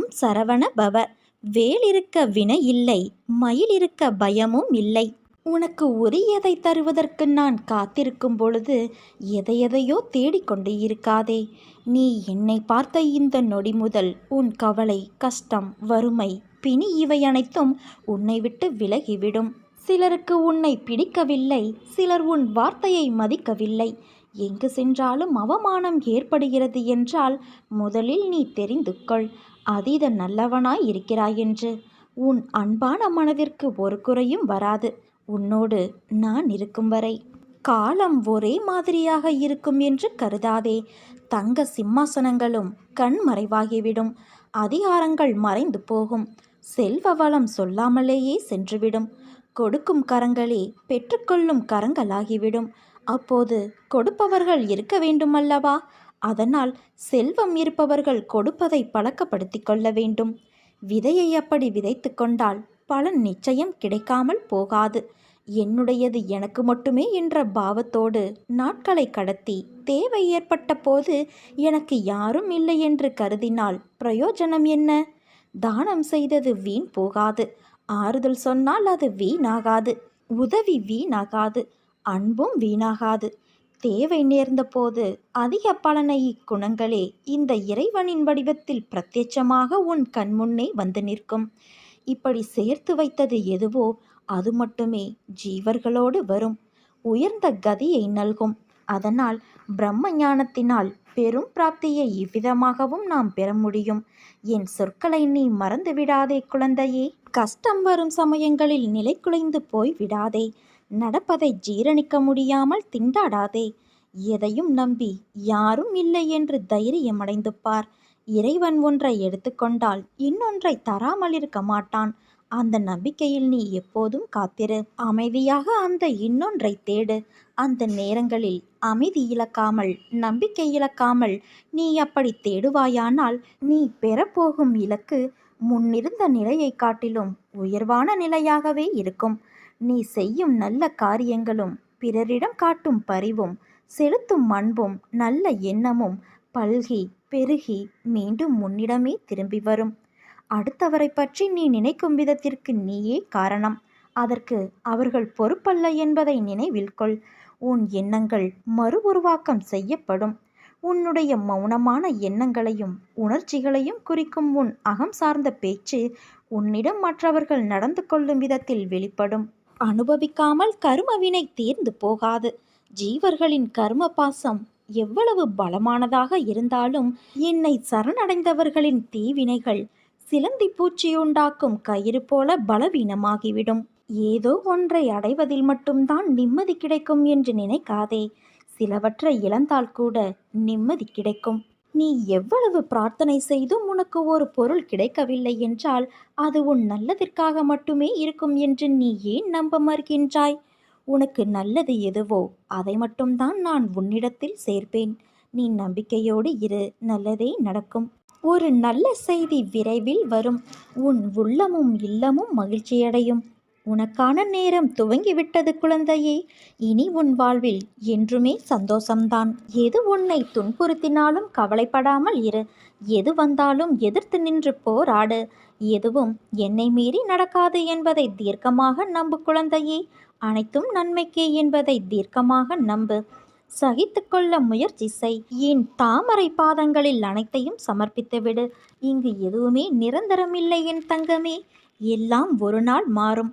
ஓம் சரவண பவ. வேல் இருக்க வினை இல்லை மயில் இருக்க பயமும் இல்லை. உனக்கு உரியதை தருவதற்கு நான் காத்திருக்கும் பொழுது எதையெதையோ தேடிக்கொண்டு இருக்காதே. நீ என்னை பார்த்த இந்த நொடி முதல் உன் கவலை கஷ்டம் வறுமை பிணி இவை அனைத்தும் உன்னை விட்டு விலகிவிடும். சிலருக்கு உன்னை பிடிக்கவில்லை சிலர் உன் வார்த்தையை மதிக்கவில்லை. எங்கு சென்றாலும் அவமானம் ஏற்படுகிறது என்றால் முதலில் நீ தெரிந்து கொள். அதீத நல்லவனாய் இருக்கிறாய் என்று. உன் அன்பான மனதிற்கு ஒரு குறையும் வராது. உன்னோடு நான் இருக்கும் வரை. காலம் ஒரே மாதிரியாக இருக்கும் என்று கருதாதே. தங்க சிம்மாசனங்களும் கண் மறைவாகிவிடும். அதிகாரங்கள் மறைந்து போகும். செல்வ வளம் சொல்லாமலேயே சென்றுவிடும். கொடுக்கும் கரங்களே பெற்றுக்கொள்ளும் கரங்களாகிவிடும். அப்போது கொடுப்பவர்கள் இருக்க வேண்டுமல்லவா? அதனால் செல்வம் இருப்பவர்கள் கொடுப்பதை பழக்கப்படுத்திக் கொள்ள வேண்டும். விதையை அப்படி விதைத்து கொண்டால் பலன் நிச்சயம் கிடைக்காமல் போகாது. என்னுடையது எனக்கு மட்டுமே என்ற பாவத்தோடு நாட்களை கடத்தி தேவை ஏற்பட்ட போது எனக்கு யாரும் இல்லை என்று கருதினால் பிரயோஜனம் என்ன? தானம் செய்தது வீண் போகாது. ஆறுதல் சொன்னால் அது வீணாகாது. உதவி வீணாகாது. அன்பும் வீணாகாது. தேவை நேர்ந்தபோது அதிக பலனை இக்குணங்களே இந்த இறைவனின் வடிவத்தில் பிரத்யட்சமாக உன் கண்முன்னே வந்து நிற்கும். இப்படி சேர்த்து வைத்தது எதுவோ அது மட்டுமே ஜீவர்களோடு வரும் உயர்ந்த கதியை நல்கும். அதனால் பிரம்ம ஞானத்தினால் பெரும் பிராப்தியை இவ்விதமாகவும் நாம் பெற முடியும். என் சொற்களை நீ மறந்து விடாதே குழந்தையே. கஷ்டம் வரும் சமயங்களில் நிலை குலைந்து போய் விடாதே நடப்பதை ஜீரணிக்க முடியாமல் திண்டாடாதே. எதையும் நம்பி யாரும் இல்லை என்று தைரியம் அடைந்து பார். இறைவன் ஒன்றை எடுத்துக்கொண்டால் இன்னொன்றை தராமல் இருக்க மாட்டான். அந்த நம்பிக்கையில் நீ எப்போதும் காத்திரு. அமைதியாக அந்த இன்னொன்றை தேடு. அந்த நேரங்களில் அமைதி இழக்காமல் நம்பிக்கை இழக்காமல் நீ அப்படி தேடுவாயானால் நீ பெறப்போகும் இலக்கு முன்னிருந்த நிலையை காட்டிலும் உயர்வான நிலையாகவே இருக்கும். நீ செய்யும் நல்ல காரியங்களும் பிறரிடம் காட்டும் பரிவும் செலுத்தும் அன்பும் நல்ல எண்ணமும் பல்கி பெருகி மீண்டும் முன்னிடமே திரும்பி வரும். அடுத்தவரை பற்றி நீ நினைக்கும் விதத்திற்கு நீயே காரணம். அதற்கு அவர்கள் பொறுப்பல்ல என்பதை நினைவில் கொள். உன் எண்ணங்கள் மறு உருவாக்கம் செய்யப்படும். உன்னுடைய மௌனமான எண்ணங்களையும் உணர்ச்சிகளையும் குறிக்கும் உன் அகம் சார்ந்த பேச்சு உன்னிடம் மற்றவர்கள் நடந்து கொள்ளும் விதத்தில் வெளிப்படும். அனுபவிக்காமல் கருமவினை தீர்ந்து போகாது. ஜீவர்களின் கர்ம பாசம் எவ்வளவு பலமானதாக இருந்தாலும் என்னை சரணடைந்தவர்களின் தீவினைகள் சிலந்தி பூச்சியுண்டாக்கும் கயிறு போல பலவீனமாகிவிடும். ஏதோ ஒன்றை அடைவதில் மட்டும்தான் நிம்மதி கிடைக்கும் என்று நினைக்காதே. சிலவற்றை இழந்தால் கூட நிம்மதி கிடைக்கும். நீ எவ்வளவு பிரார்த்தனை செய்தும் உனக்கு ஒரு பொருள் கிடைக்கவில்லை என்றால் அது உன் நல்லதிற்காக மட்டுமே இருக்கும் என்று நீ ஏன் நம்ப மறுக்கின்றாய்? உனக்கு நல்லது எதுவோ அதை மட்டும்தான் நான் உன்னிடத்தில் சேர்ப்பேன். நீ நம்பிக்கையோடு இரு நல்லதே நடக்கும். ஒரு நல்ல செய்தி விரைவில் வரும். உன் உள்ளமும் இல்லமும் மகிழ்ச்சியடையும். உனக்கான நேரம் துவங்கிவிட்டது குழந்தையே. இனி உன் வாழ்வில் என்றுமே சந்தோஷம்தான். எது உன்னை துன்புறுத்தினாலும் கவலைப்படாமல் இரு. எது வந்தாலும் எதிர்த்து நின்று போராடு. எதுவும் என்னை மீறி நடக்காது என்பதை தீர்க்கமாக நம்பு குழந்தையே. அனைத்தும் நன்மைக்கே என்பதை தீர்க்கமாக நம்பு. சகித்து கொள்ள முயற்சி செய். என் தாமரை பாதங்களில் அனைத்தையும் சமர்ப்பித்துவிடு இங்கு எதுவுமே நிரந்தரமில்லை என் தங்கமே. எல்லாம் ஒரு நாள் மாறும்.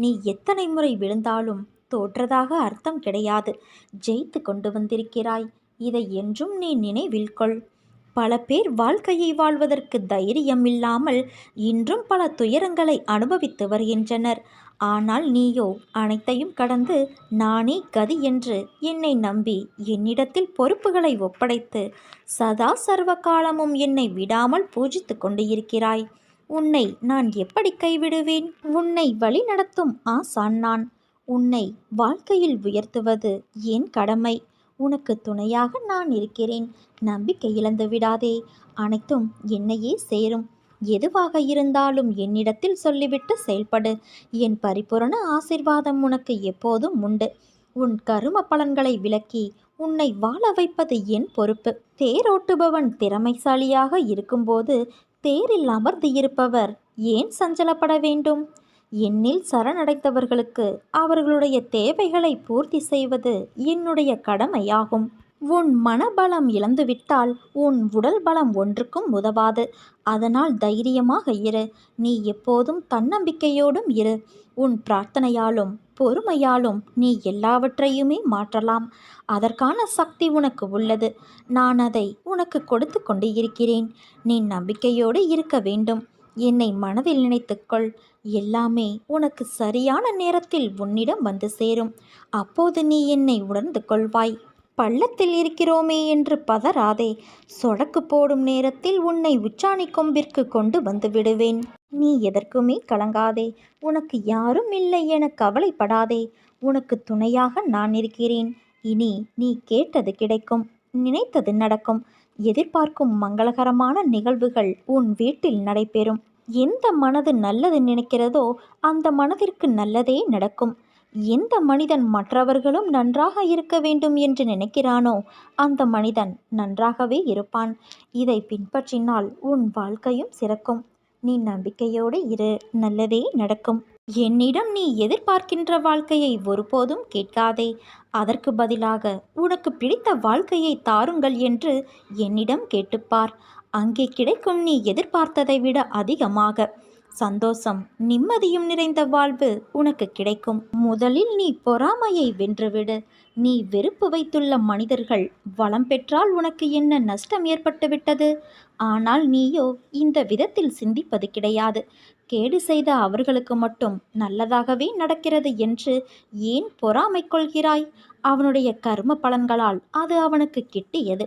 நீ எத்தனை முறை விழுந்தாலும் தோற்றதாக அர்த்தம் கிடையாது. ஜெயித்து கொண்டு வந்திருக்கிறாய். இதை என்றும் நீ நினைவில் கொள். பல பேர் வாழ்க்கையை வாழ்வதற்கு தைரியம் இல்லாமல் இன்றும் பல துயரங்களை அனுபவித்து வருகின்றனர். ஆனால் நீயோ அனைத்தையும் கடந்து நானே கதி என்று என்னை நம்பி என்னிடத்தில் பொறுப்புகளை ஒப்படைத்து சதா சர்வ காலமும் என்னை விடாமல் பூஜித்து கொண்டு இருக்கிறாய் உன்னை நான் எப்படி கைவிடுவேன்? உன்னை வழிநடத்தும் ஆசான் நான். உன்னை வாழ்க்கையில் உயர்த்துவது என் கடமை. உனக்கு துணையாக நான் இருக்கிறேன். நம்பிக்கை இழந்து விடாதே. அனைத்தும் என்னையே சேரும். எதுவாக இருந்தாலும் என்னிடத்தில் சொல்லிவிட்டு செயல்படு. என் பரிபூரண ஆசிர்வாதம் உனக்கு எப்போதும் உண்டு. உன் கரும பலன்களை விலக்கி உன்னை வாழ வைப்பது என் பொறுப்பு. தேரோட்டுபவன் திறமைசாலியாக இருக்கும்போது தேரில் அமர்ந்து இருப்பவர் ஏன் சஞ்சலப்பட வேண்டும்? என்னில் சரணடைத்தவர்களுக்கு அவர்களுடைய தேவைகளை பூர்த்தி செய்வது என்னுடைய கடமையாகும். உன் மனபலம் இழந்துவிட்டால் உன் உடல் பலம் ஒன்றுக்கும் உதவாது. அதனால் தைரியமாக இரு. நீ எப்போதும் தன்னம்பிக்கையோடும் இரு. உன் பிரார்த்தனையாலும் பொறுமையாலும் நீ எல்லாவற்றையுமே மாற்றலாம். அதற்கான சக்தி உனக்கு உள்ளது. நான் அதை உனக்கு கொடுத்து கொண்டு இருக்கிறேன். நீ நம்பிக்கையோடு இருக்க வேண்டும். என்னை மனதில் நினைத்துக்கொள் எல்லாமே உனக்கு சரியான நேரத்தில் உன்னிடம் வந்து சேரும். அப்போது நீ என்னை உணர்ந்து கொள்வாய். பள்ளத்தில் இருக்கிறோமே என்று பதறாதே. சொடக்கு போடும் நேரத்தில் உன்னை உச்சாணி கொம்பிற்கு கொண்டு வந்து விடுவேன். நீ எதற்குமே கலங்காதே. உனக்கு யாரும் இல்லை என கவலைப்படாதே. உனக்கு துணையாக நான் இருக்கிறேன். இனி நீ கேட்டது கிடைக்கும். நினைத்தது நடக்கும். எதிர்பார்க்கும் மங்களகரமான நிகழ்வுகள் உன் வீட்டில் நடைபெறும். எந்த மனது நல்லது நினைக்கிறதோ அந்த மனதிற்கு நல்லதே நடக்கும். எந்த மனிதன் மற்றவர்களும் நன்றாக இருக்க வேண்டும் என்று நினைக்கிறானோ அந்த மனிதன் நன்றாகவே இருப்பான். இதை பின்பற்றினால் உன் வாழ்க்கையும் சிறக்கும். நீ நம்பிக்கையோடு இரு நல்லதே நடக்கும். என்னிடம் நீ எதிர்பார்க்கின்ற வாழ்க்கையை ஒருபோதும் கேட்காதே. அதற்கு பதிலாக உனக்கு பிடித்த வாழ்க்கையை தாருங்கள் என்று என்னிடம் கேட்டுப்பார். அங்கே கிடைக்கும் நீ எதிர்பார்த்ததை விட அதிகமாக. சந்தோஷம் நிம்மதியும் நிறைந்த வாழ்வு உனக்கு கிடைக்கும். முதலில் நீ பொறாமையை வென்றுவிடு. நீ வெறுப்பு வைத்துள்ள மனிதர்கள் வளம் பெற்றால் உனக்கு என்ன நஷ்டம் ஏற்பட்டுவிட்டது? ஆனால் நீயோ இந்த விதத்தில் சிந்திப்பது கிடையாது. கேடு செய்த அவர்களுக்கு மட்டும் நல்லதாகவே நடக்கிறது என்று ஏன் பொறாமை கொள்கிறாய்? அவனுடைய கர்ம பலன்களால் அது அவனுக்கு கிட்டியது.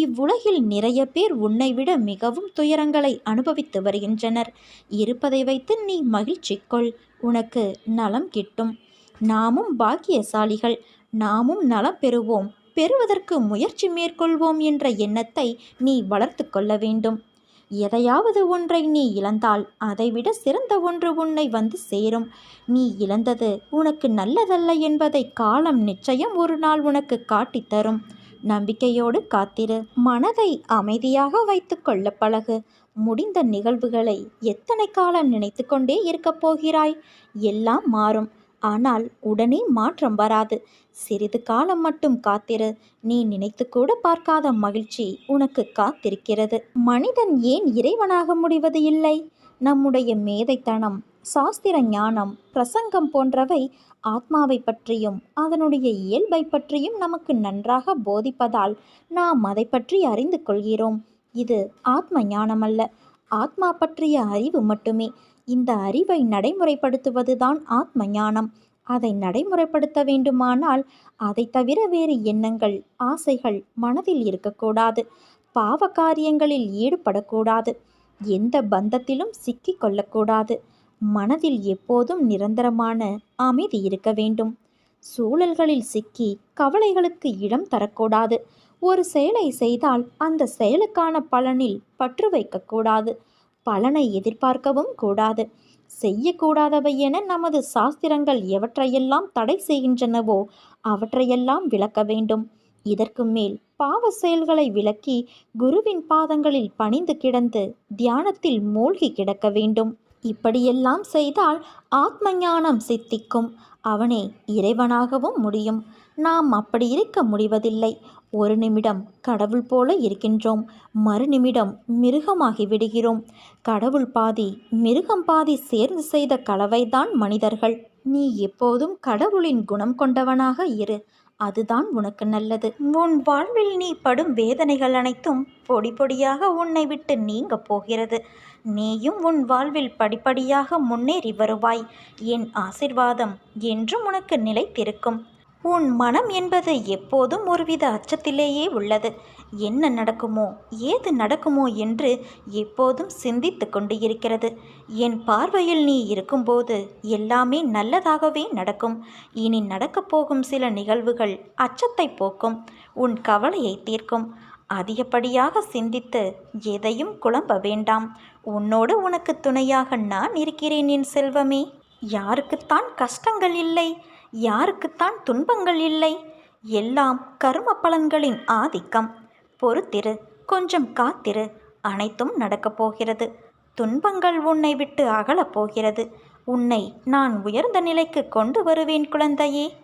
இவ்வுலகில் நிறைய பேர் உன்னை விட மிகவும் துயரங்களை அனுபவித்து வருகின்றனர். இருப்பதை வைத்து நீ மகிழ்ச்சி கொள். உனக்கு நலம் கிட்டும். நாமும் பாக்கியசாலிகள். நாமும் நலம் பெறுவோம். பெறுவதற்கு முயற்சி மேற்கொள்வோம் என்ற எண்ணத்தை நீ வளர்த்து கொள்ள வேண்டும். எதையாவது ஒன்றை நீ இழந்தால் அதைவிட சிறந்த ஒன்று உன்னை வந்து சேரும். நீ இழந்தது உனக்கு நல்லதல்ல என்பதை காலம் நிச்சயம் ஒரு நாள் உனக்கு காட்டித்தரும் நம்பிக்கையோடு காத்திரு. மனதை அமைதியாக வைத்து கொள்ள பழகு. முடிந்த நிகழ்வுகளை எத்தனை காலம் நினைத்து கொண்டே இருக்கப் போகிறாய்? எல்லாம் மாறும். ஆனால் உடனே மாற்றம் வராது. சிறிது காலம் மட்டும் காத்திரு. நீ நினைத்து கூட பார்க்காத மகிழ்ச்சி உனக்கு காத்திருக்கிறது. மனிதன் ஏன் இறைவனாக முடிவது இல்லை? நம்முடைய மேதைத்தனம் சாஸ்திர ஞானம் பிரசங்கம் போன்றவை ஆத்மாவை பற்றியும் அதனுடைய இயல்பை பற்றியும் நமக்கு நன்றாக போதிப்பதால் நாம் அதை பற்றி அறிந்து கொள்கிறோம். இது ஆத்ம ஞானமல்ல ஆத்மா பற்றிய அறிவு மட்டுமே. இந்த அறிவை நடைமுறைப்படுத்துவதுதான் ஆத்ம ஞானம். அதை நடைமுறைப்படுத்த வேண்டுமானால் அதை தவிர வேறு எண்ணங்கள் ஆசைகள் மனதில் இருக்கக்கூடாது. பாவ காரியங்களில் ஈடுபடக்கூடாது. எந்த பந்தத்திலும் சிக்கிக் கொள்ளக்கூடாது. மனதில் எப்போதும் நிரந்தரமான அமைதி இருக்க வேண்டும். சூழல்களில் சிக்கி கவலைகளுக்கு இடம் தரக்கூடாது. ஒரு செயலை செய்தால் அந்த செயலுக்கான பலனில் பற்று வைக்கக்கூடாது பலனை எதிர்பார்க்கவும் கூடாது. செய்யக்கூடாதவை என நமது சாஸ்திரங்கள் எவற்றையெல்லாம் தடை செய்கின்றனவோ அவற்றையெல்லாம் விளக்க வேண்டும். இதற்கு மேல் பாவ செயல்களை விளக்கி குருவின் பாதங்களில் பணிந்து கிடந்து தியானத்தில் மூழ்கி கிடக்க வேண்டும். இப்படியெல்லாம் செய்தால் ஆத்ம ஞானம் சித்திக்கும். அவனே இறைவனாகவும் முடியும். நாம் அப்படி இருக்க முடிவதில்லை. ஒரு நிமிடம் கடவுள் போல இருக்கின்றோம். மறுநிமிடம் மிருகமாகி விடுகிறோம். கடவுள் பாதி மிருகம் பாதி சேர்ந்து செய்த கலவைதான் மனிதர்கள். நீ எப்போதும் கடவுளின் குணம் கொண்டவனாக இரு. அதுதான் உனக்கு நல்லது. உன் வாழ்வில் நீ படும் வேதனைகள் அனைத்தும் பொடி பொடியாக உன்னை விட்டு நீங்க போகிறது. நீயும் உன் வாழ்வில் படிப்படியாக முன்னேறி வருவாய். என் ஆசிர்வாதம் என்றும் உனக்கு நிலைத்திருக்கும். உன் மனம் என்பது எப்போதும் ஒருவித அச்சத்திலேயே உள்ளது. என்ன நடக்குமோ ஏது நடக்குமோ என்று எப்போதும் சிந்தித்து கொண்டு இருக்கிறது. என் பார்வையில் நீ இருக்கும்போது எல்லாமே நல்லதாகவே நடக்கும். இனி நடக்கப் போகும் சில நிகழ்வுகள் அச்சத்தை போக்கும் உன் கவலையை தீர்க்கும். அதிகப்படியாக சிந்தித்து எதையும் குழம்ப வேண்டாம். உன்னோடு உனக்கு துணையாக நான் இருக்கிறேன் என் செல்வமே. யாருக்குத்தான் கஷ்டங்கள் இல்லை. யாருக்குத்தான் துன்பங்கள் இல்லை. எல்லாம் கர்ம பலன்களின் ஆதிக்கம். பொறுத்திரு கொஞ்சம் காத்திரு. அனைத்தும் நடக்கப் போகிறது. துன்பங்கள் உன்னை விட்டு அகலப் போகிறது. உன்னை நான் உயர்ந்த நிலைக்கு கொண்டு வருவேன் குழந்தையே.